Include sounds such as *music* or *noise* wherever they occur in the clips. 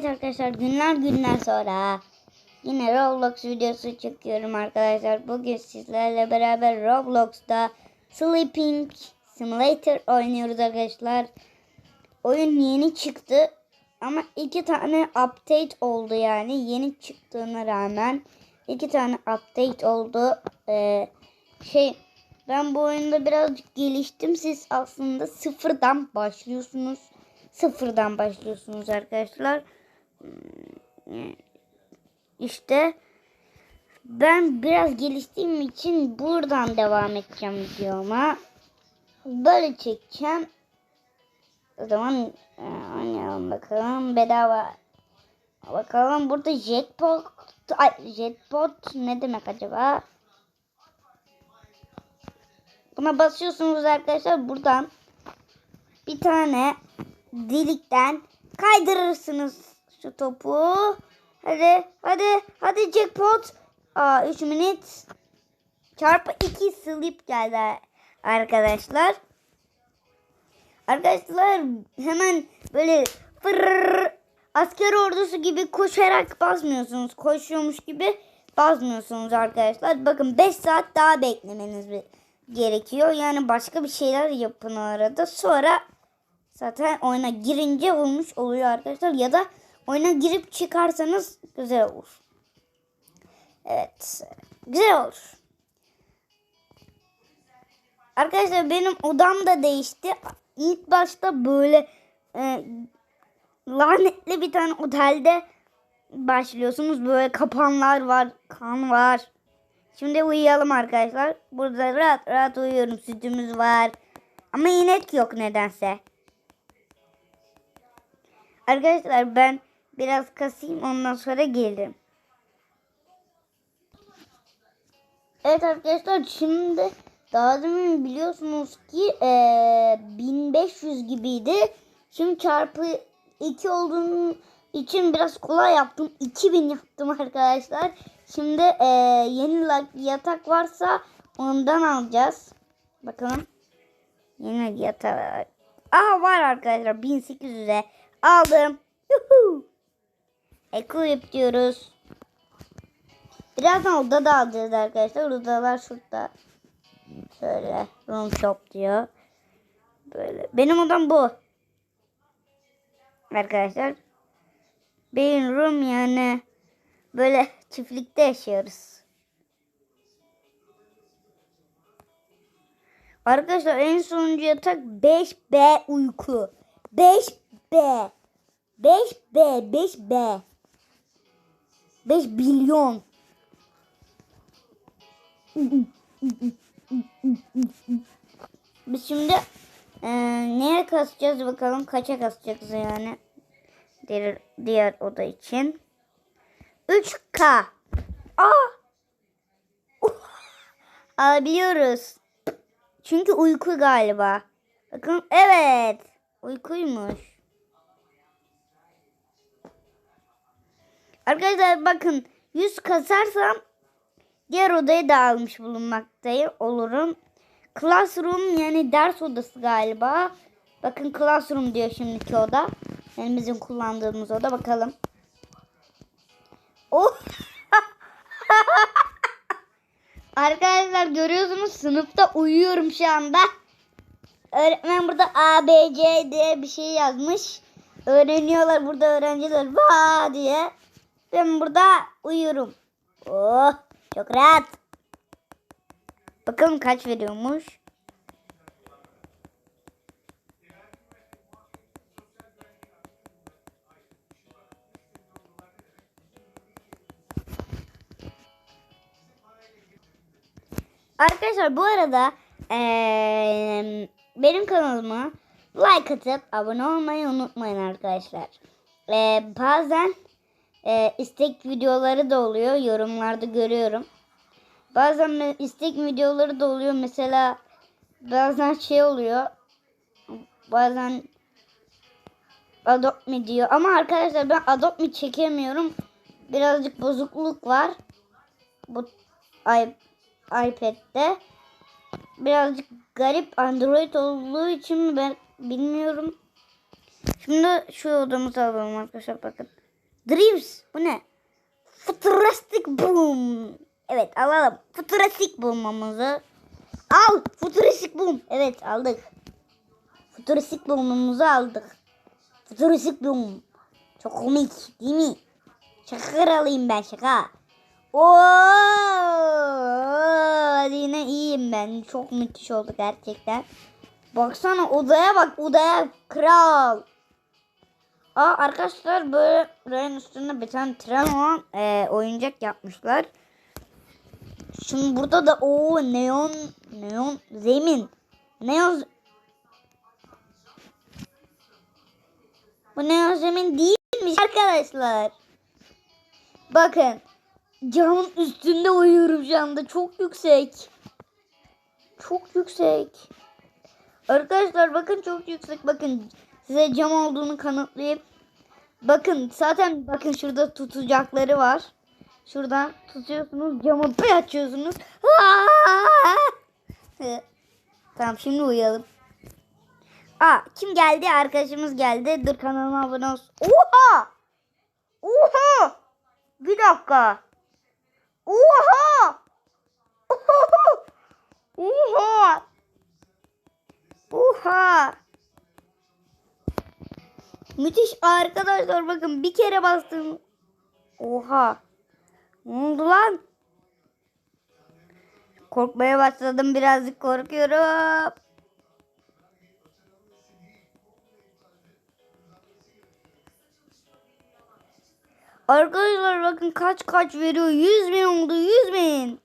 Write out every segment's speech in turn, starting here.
Evet arkadaşlar günler günler sonra yine Roblox videosu çekiyorum arkadaşlar. Bugün sizlerle beraber Roblox'ta Sleeping Simulator oynuyoruz arkadaşlar. Oyun yeni çıktı ama iki tane update oldu yani yeni çıktığına rağmen iki tane update oldu. Ee, şey ben bu oyunda birazcık geliştim. Siz aslında sıfırdan başlıyorsunuz. Sıfırdan başlıyorsunuz arkadaşlar. İşte ben biraz geliştiğim için buradan devam edeceğim videoma. Böyle çekeceğim. O zaman e, oynayalım bakalım. Bedava. Bakalım burada jetpot. Ay, jetpot ne demek acaba? Buna basıyorsunuz arkadaşlar buradan bir tane delikten kaydırırsınız şu topu. Hadi hadi hadi jackpot. Aa 3 minut çarpı 2 slip geldi arkadaşlar. Arkadaşlar hemen böyle fırr, asker ordusu gibi koşarak basmıyorsunuz. Koşuyormuş gibi basmıyorsunuz arkadaşlar. Bakın 5 saat daha beklemeniz gerekiyor. Yani başka bir şeyler yapın arada. Sonra zaten oyuna girince olmuş oluyor arkadaşlar. Ya da oyuna girip çıkarsanız güzel olur. Evet. Güzel olur. Arkadaşlar benim odam da değişti. İlk başta böyle e, lanetli bir tane otelde başlıyorsunuz. Böyle kapanlar var, kan var. Şimdi uyuyalım arkadaşlar. Burada rahat rahat uyuyorum. Sütümüz var. Ama inek yok nedense. Arkadaşlar ben biraz kasayım ondan sonra gelirim. Evet arkadaşlar şimdi daha demin biliyorsunuz ki eee, 1500 gibiydi. Şimdi çarpı 2 olduğum için biraz kolay yaptım. 2000 yaptım arkadaşlar. Şimdi eee, yeni yatak varsa ondan alacağız. Bakalım. Yeni yatak. Aha var arkadaşlar 1800'e aldım. Yuhu. Equip diyoruz. Birazdan oda da alacağız arkadaşlar. Odalar şurada. Şöyle room shop diyor. Böyle. Benim odam bu. Arkadaşlar. Benim room yani böyle çiftlikte yaşıyoruz. Arkadaşlar en sonuncu yatak 5B uyku. 5B. 5B. 5B. 5 milyon. Biz şimdi e, neye kasacağız bakalım kaça kasacağız yani diğer, diğer oda için. 3K. Aa! *laughs* Alabiliyoruz. Çünkü uyku galiba. Bakın evet. Uykuymuş. Arkadaşlar bakın 100 kasarsam diğer odayı da almış bulunmaktayım olurum. Classroom yani ders odası galiba. Bakın classroom diyor şimdiki oda. Yani bizim kullandığımız oda bakalım. Oh! *laughs* Arkadaşlar görüyorsunuz sınıfta uyuyorum şu anda. Öğretmen burada A, B, C diye bir şey yazmış. Öğreniyorlar burada öğrenciler va diye. Ben burada uyuyorum. Oh çok rahat. Bakalım kaç veriyormuş. Arkadaşlar bu arada eee, benim kanalıma like atıp abone olmayı unutmayın arkadaşlar. Eee, bazen eee, istek videoları da oluyor. Yorumlarda görüyorum. Bazen istek videoları da oluyor. Mesela bazen şey oluyor. Bazen Adopt Me diyor. Ama arkadaşlar ben Adopt Me çekemiyorum. Birazcık bozukluk var. Bu i- iPad'de. Birazcık garip Android olduğu için mi ben bilmiyorum. Şimdi şu odamızı alalım arkadaşlar bakın. Dreams. Bu ne? Futuristic Boom. Evet alalım. Futuristic Boom'umuzu. Al. Futuristic Boom. Evet aldık. Futuristic Boom'umuzu aldık. Futuristic Boom. Çok komik değil mi? Şaka alayım ben şaka. Oo, yine iyiyim ben. Çok müthiş oldu gerçekten. Baksana odaya bak odaya kral. Aa arkadaşlar böyle rayın üstünde bir tane tren olan e, oyuncak yapmışlar. Şimdi burada da o neon neon zemin. Neon Bu neon zemin değilmiş arkadaşlar. Bakın. Camın üstünde uyuyorum şu anda. Çok yüksek. Çok yüksek. Arkadaşlar bakın çok yüksek. Bakın size cam olduğunu kanıtlayayım. Bakın zaten bakın şurada tutacakları var. Şuradan tutuyorsunuz camı bir açıyorsunuz. *laughs* tamam şimdi uyuyalım. Aa kim geldi? Arkadaşımız geldi. Dur kanalıma abone olsun. Oha! Oha! Bir dakika. Oha! Oha! Oha! Oha! Müthiş arkadaşlar bakın bir kere bastım. Oha. Ne oldu lan? Korkmaya başladım birazcık korkuyorum. Arkadaşlar bakın kaç kaç veriyor. 100 bin oldu 100 bin.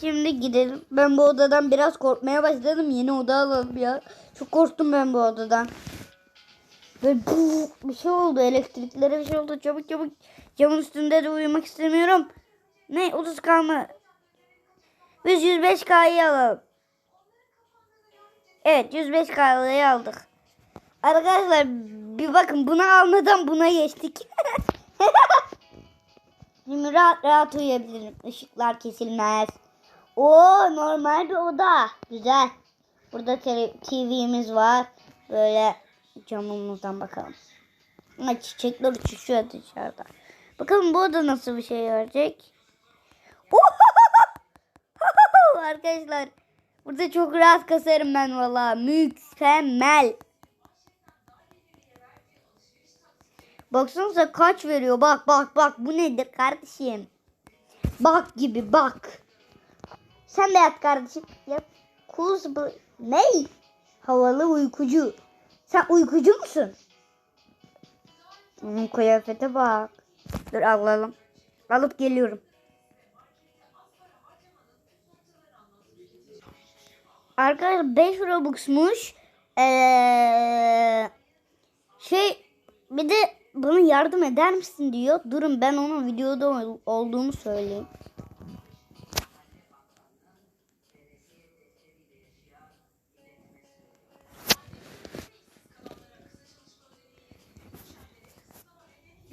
Şimdi gidelim. Ben bu odadan biraz korkmaya başladım. Yeni oda alalım ya. Çok korktum ben bu odadan. Böyle bir şey oldu. Elektriklere bir şey oldu. Çabuk çabuk. Camın üstünde de uyumak istemiyorum. Ne? 30 kalma. Biz 105K'yı alalım. Evet 105K'yı aldık. Arkadaşlar bir bakın bunu almadan buna geçtik. *laughs* Şimdi rahat rahat uyuyabilirim. Işıklar kesilmez. O normal bir oda. Güzel. Burada TV'miz var. Böyle camımızdan bakalım. Ha, çiçekler uçuşuyor dışarıda. Bakalım bu oda nasıl bir şey verecek. *laughs* Arkadaşlar burada çok rahat kasarım ben valla. Mükemmel. Baksanıza kaç veriyor. Bak bak bak bu nedir kardeşim. Bak gibi bak. Sen de yat kardeşim. Yat. Kuz bu. Ne? Havalı uykucu. Sen uykucu musun? Onun kıyafete bak. Dur alalım. Alıp geliyorum. Arkadaşlar 5 Robux'muş. Ee, şey bir de bana yardım eder misin diyor. Durun ben onun videoda olduğunu söyleyeyim.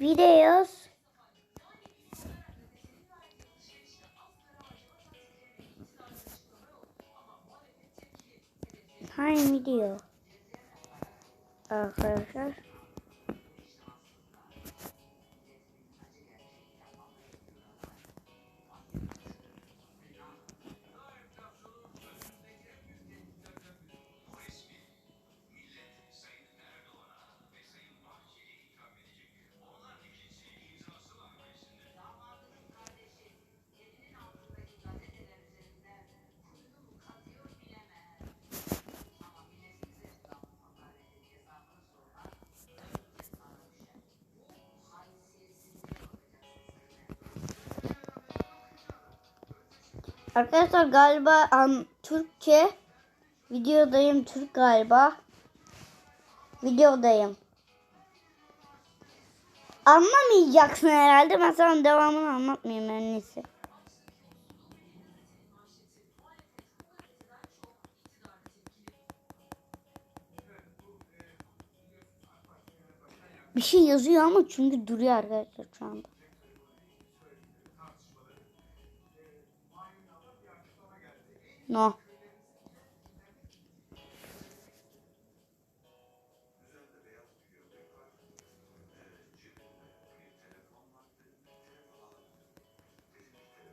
Videos Hangi video? Arkadaşlar. Arkadaşlar galiba um, Türkçe videodayım Türk galiba. Videodayım. Anlamayacaksın herhalde. Ben sana devamını anlatmayayım en iyisi. Bir şey yazıyor ama çünkü duruyor arkadaşlar şu anda. No.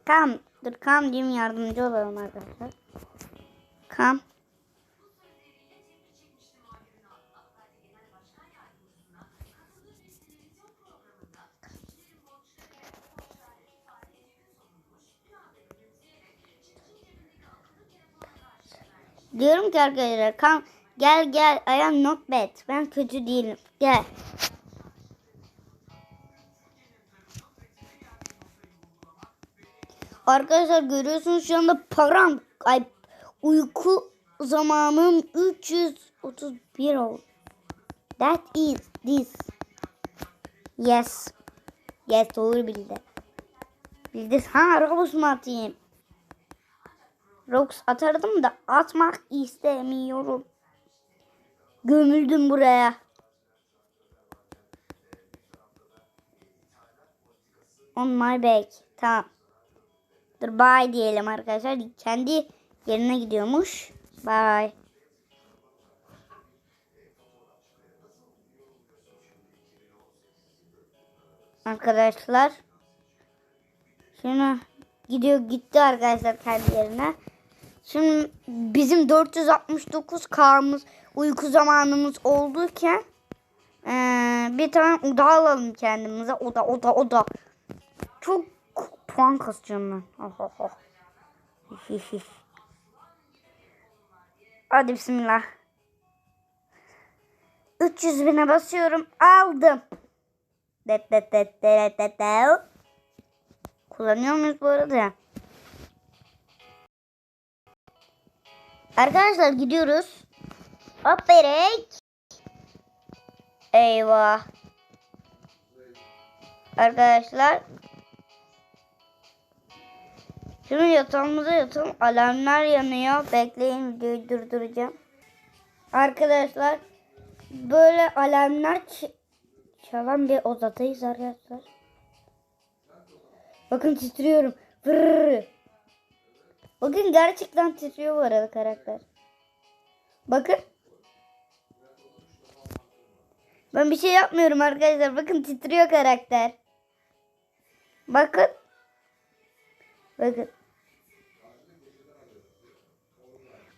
Kam. Dur kam diyeyim yardımcı olalım arkadaşlar. Kam. Diyorum ki arkadaşlar kam gel gel I am not bad. Ben kötü değilim. Gel. Arkadaşlar görüyorsunuz şu anda param ay uyku zamanım 331 oldu. That is this. Yes. Yes doğru bildi. Bildi. Ha mu atayım? Robux atardım da atmak istemiyorum. Gömüldüm buraya. On my back. Tamam. Dur bye diyelim arkadaşlar. Kendi yerine gidiyormuş. Bye. Arkadaşlar. Şimdi gidiyor gitti arkadaşlar kendi yerine. Şimdi bizim 469 K'mız uyku zamanımız olduyken eee, bir tane oda alalım kendimize. Oda oda oda. Çok puan kasacağım ben. Oh, oh. *laughs* Hadi bismillah. 300 bine basıyorum. Aldım. Det, det, det, det, det. Kullanıyor muyuz bu arada? Arkadaşlar gidiyoruz. Hop berek. Eyvah. Arkadaşlar. Şimdi yatağımıza yatalım. Alarmlar yanıyor. Bekleyin videoyu durduracağım. Arkadaşlar. Böyle alarmlar çalan bir odadayız arkadaşlar. Bakın titriyorum. Vırrrr. Bakın gerçekten titriyor bu arada karakter. Bakın. Ben bir şey yapmıyorum arkadaşlar. Bakın titriyor karakter. Bakın. Bakın.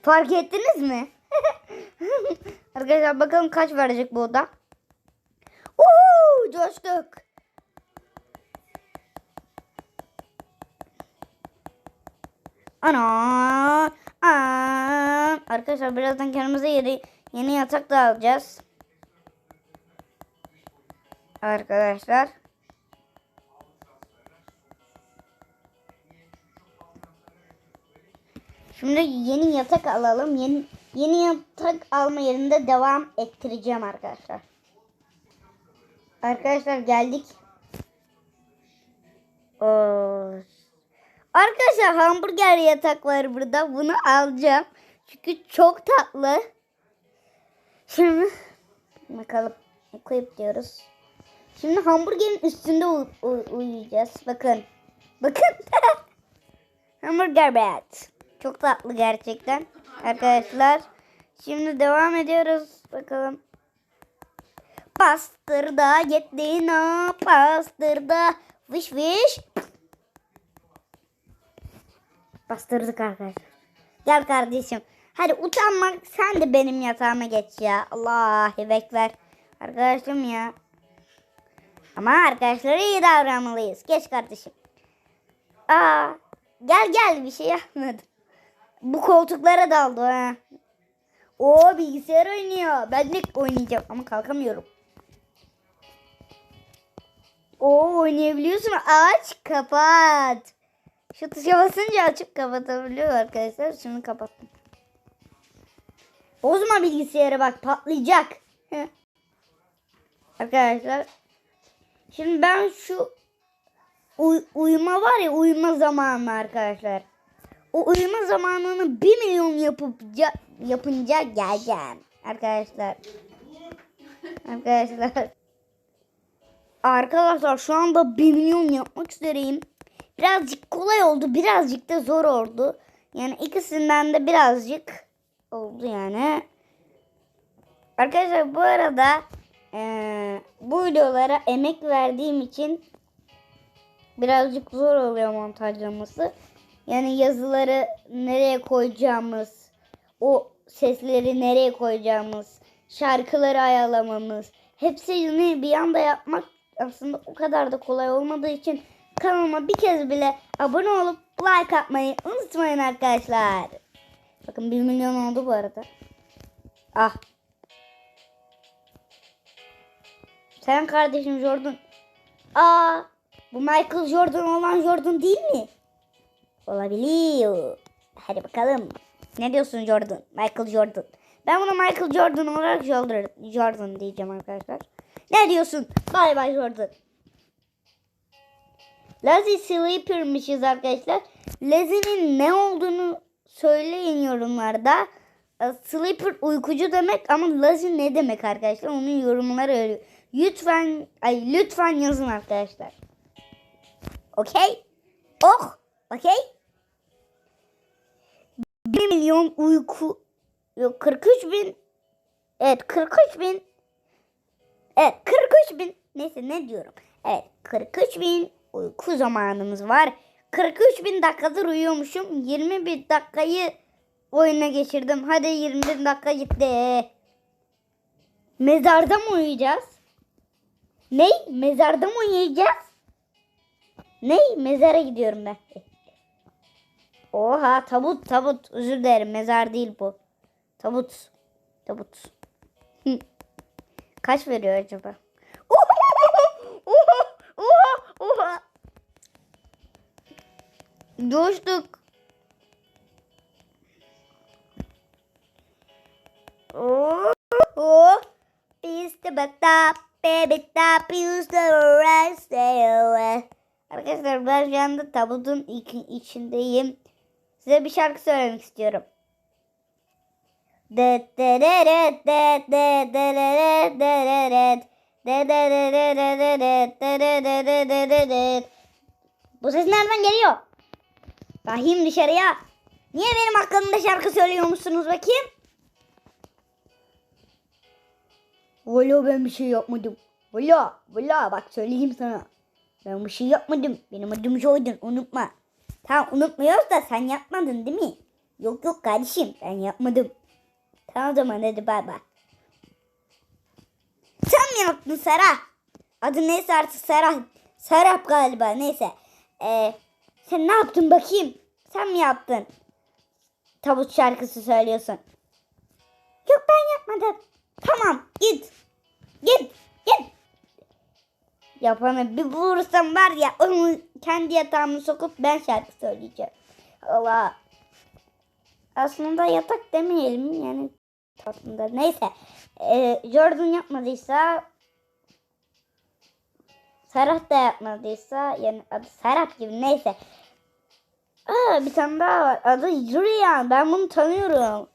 Fark ettiniz mi? *laughs* arkadaşlar bakalım kaç verecek bu oda. Uuu coştuk. Ana. Arkadaşlar birazdan kendimize yeni, yeni yatak da alacağız. Arkadaşlar. Şimdi yeni yatak alalım. Yeni yeni yatak alma yerinde devam ettireceğim arkadaşlar. Arkadaşlar geldik. Oo. Arkadaşlar hamburger yatak var burada. Bunu alacağım. Çünkü çok tatlı. Şimdi bakalım koyup diyoruz. Şimdi hamburgerin üstünde uy- uy- uyuyacağız. Bakın. Bakın. *laughs* hamburger bed. Çok tatlı gerçekten. Arkadaşlar. Şimdi devam ediyoruz. Bakalım. Pastırda gittiğine pastırda. Viş viş. Bastırdık arkadaşlar. Gel kardeşim. Hadi utanma sen de benim yatağıma geç ya. Allah bekler. Arkadaşım ya. Ama arkadaşlara iyi davranmalıyız. Geç kardeşim. Aa, gel gel bir şey yapmadım. Bu koltuklara daldı ha. O bilgisayar oynuyor. Ben de oynayacağım ama kalkamıyorum. O oynayabiliyorsun. Aç kapat. Şu tuşa basınca açıp kapatabiliyor arkadaşlar. Şimdi kapattım. Bozma bilgisayarı bak patlayacak. Arkadaşlar. Şimdi ben şu uy- uyuma var ya uyuma zamanı arkadaşlar. O uyuma zamanını 1 milyon yapıp ca- yapınca geleceğim arkadaşlar. Arkadaşlar. Arkadaşlar şu anda 1 milyon yapmak üzereyim. Birazcık kolay oldu, birazcık da zor oldu. Yani ikisinden de birazcık oldu yani. Arkadaşlar bu arada eee, bu videolara emek verdiğim için birazcık zor oluyor montajlaması. Yani yazıları nereye koyacağımız, o sesleri nereye koyacağımız, şarkıları ayarlamamız, hepsini bir anda yapmak aslında o kadar da kolay olmadığı için kanalıma bir kez bile abone olup like atmayı unutmayın arkadaşlar. Bakın 1 milyon oldu bu arada. Ah. Sen kardeşim Jordan. Aa, bu Michael Jordan olan Jordan değil mi? Olabiliyor. Hadi bakalım. Ne diyorsun Jordan? Michael Jordan. Ben buna Michael Jordan olarak Jordan, diyeceğim arkadaşlar. Ne diyorsun? Bay bay Jordan. Lazy Sleeper'mışız arkadaşlar. Lazy'nin ne olduğunu söyleyin yorumlarda. E, Sleeper uykucu demek ama lazy ne demek arkadaşlar? Onun yorumları öyle. Lütfen ay lütfen yazın arkadaşlar. Okey? Oh, okey? 1 milyon uyku yok 43 bin evet 43 bin evet 43 bin neyse ne diyorum evet 43 bin uyku zamanımız var. 43 bin dakikadır uyuyormuşum. 20 bin dakikayı oyuna geçirdim. Hadi 20 bin dakika gitti. Mezarda mı uyuyacağız? Ne mezarda mı uyuyacağız? Ne mezara gidiyorum ben. Oha tabut tabut. Özür dilerim mezar değil bu. Tabut. Tabut. *laughs* Kaç veriyor acaba? Coştuk. Oh, oh. Biz de bakta, baby tap, used to Arkadaşlar ben şu anda tabutun içindeyim. Size bir şarkı söylemek istiyorum. Bu ses nereden geliyor? Rahim dışarıya. Niye benim hakkımda şarkı söylüyormuşsunuz bakayım? Valla ben bir şey yapmadım. Valla valla bak söyleyeyim sana. Ben bir şey yapmadım. Benim adım Jordan unutma. Tamam unutmuyoruz da sen yapmadın değil mi? Yok yok kardeşim ben yapmadım. Tamam o zaman hadi bay bay. Sen mi yaptın Serah? Adı neyse artık Serah. Serap galiba neyse. Ee, sen ne yaptın bakayım? Sen mi yaptın? Tabut şarkısı söylüyorsun. Yok ben yapmadım. Tamam git. Git. Git. Yapanı bir bulursam var ya onu kendi yatağımı sokup ben şarkı söyleyeceğim. Allah. Aslında yatak demeyelim yani aslında neyse. Ee, Jordan yapmadıysa Serhat da yapmadıysa yani adı Serhat gibi neyse. Aa, bir tane daha var. Adı Ryan. Ben bunu tanıyorum.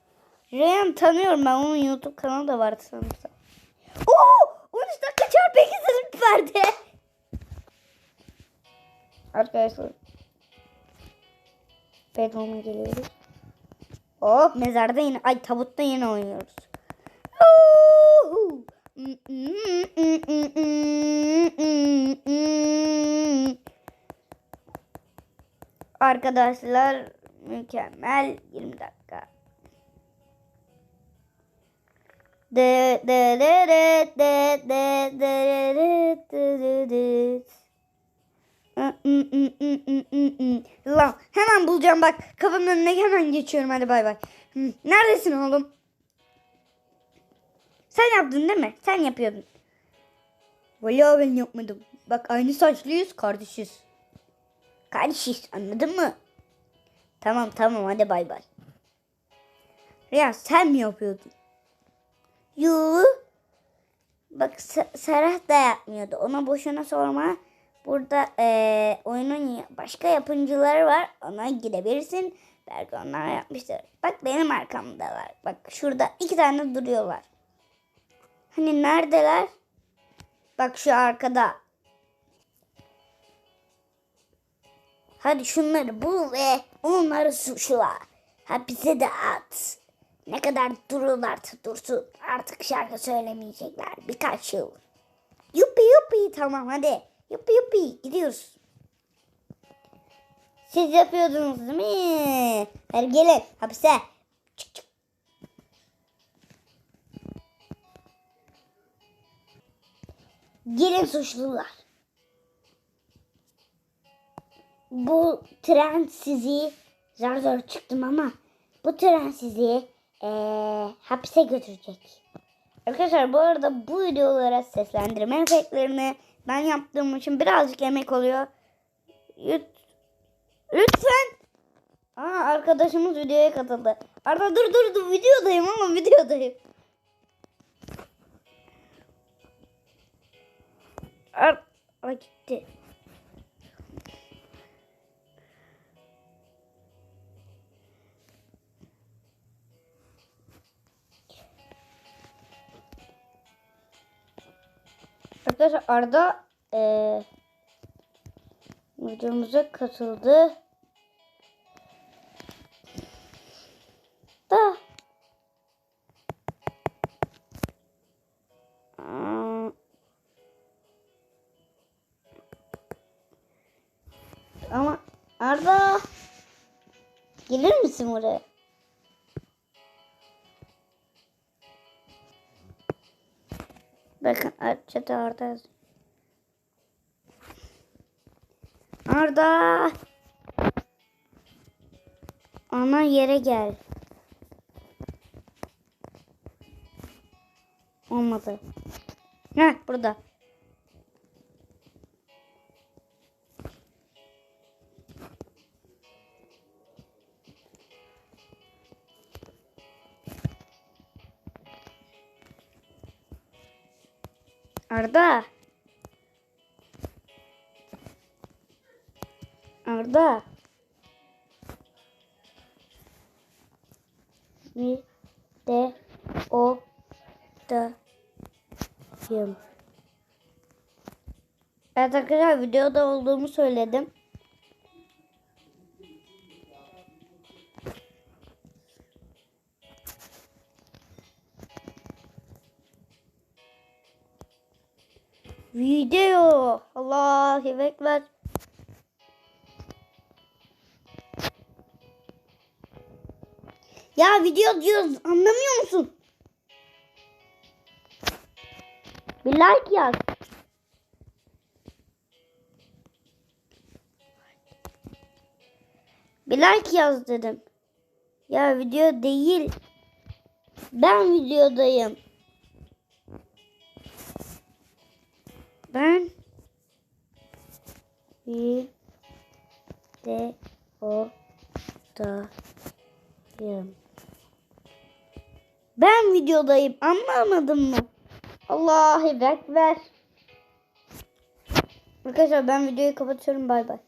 Ryan tanıyorum. Ben onun YouTube kanalı da vardı sanırsam. Oo! 13 dakika çarpı 2 sınıf verdi. Arkadaşlar. Bedroom'a geliyoruz. Oh mezarda yine ay tabutta yine oynuyoruz. Uhu. Arkadaşlar mükemmel 20 dakika. De de de de de de de de de de de. Lan hemen bulacağım bak. Kapının önüne hemen geçiyorum hadi bay bay. Neredesin oğlum? Sen yaptın değil mi? Sen yapıyordun. Vallahi ben yapmadım. Bak aynı saçlıyız kardeşiz. Kardeşiz anladın mı? Tamam tamam hadi bay bay. Ya sen mi yapıyordun? Yoo. Bak Serhat da yapmıyordu. Ona boşuna sorma. Burada eee, oyunun başka yapımcıları var. Ona gidebilirsin. Belki onlar yapmıştır. Bak benim arkamdalar. Bak şurada iki tane duruyorlar. Hani neredeler? Bak şu arkada. Hadi şunları bul ve onları suçla. Hapise de at. Ne kadar dururlarsa dursun. Artık şarkı söylemeyecekler. Birkaç yıl. Yuppi yuppi tamam hadi. Yuppi yuppi gidiyoruz. Siz yapıyordunuz değil mi? Hadi gelin hapse. Gelin suçlular. Bu tren sizi zar zor çıktım ama bu tren sizi eee, hapse götürecek. Arkadaşlar bu arada bu videolara seslendirme efektlerini ben yaptığım için birazcık emek oluyor. Lüt- Lütfen. Aa arkadaşımız videoya katıldı. Arda dur dur dur videodayım ama videodayım. Ar Aa, gitti. Arkadaşlar Arda eee videomuza katıldı. Da. Ama Arda gelir misin buraya? Bakın çatı Arda yazıyor. Arda. Ana yere gel. Olmadı. Heh burada. Arda. Arda. Bir de o dayım. Evet arkadaşlar videoda olduğumu söyledim. Allahu Ekber. Ya video diyoruz anlamıyor musun? Bir like yaz. Bir like yaz dedim. Ya video değil. Ben videodayım. Ben de o dayım. Ben videodayım. Anlamadın mı? Allahu Ekber. Arkadaşlar ben videoyu kapatıyorum. Bay bay.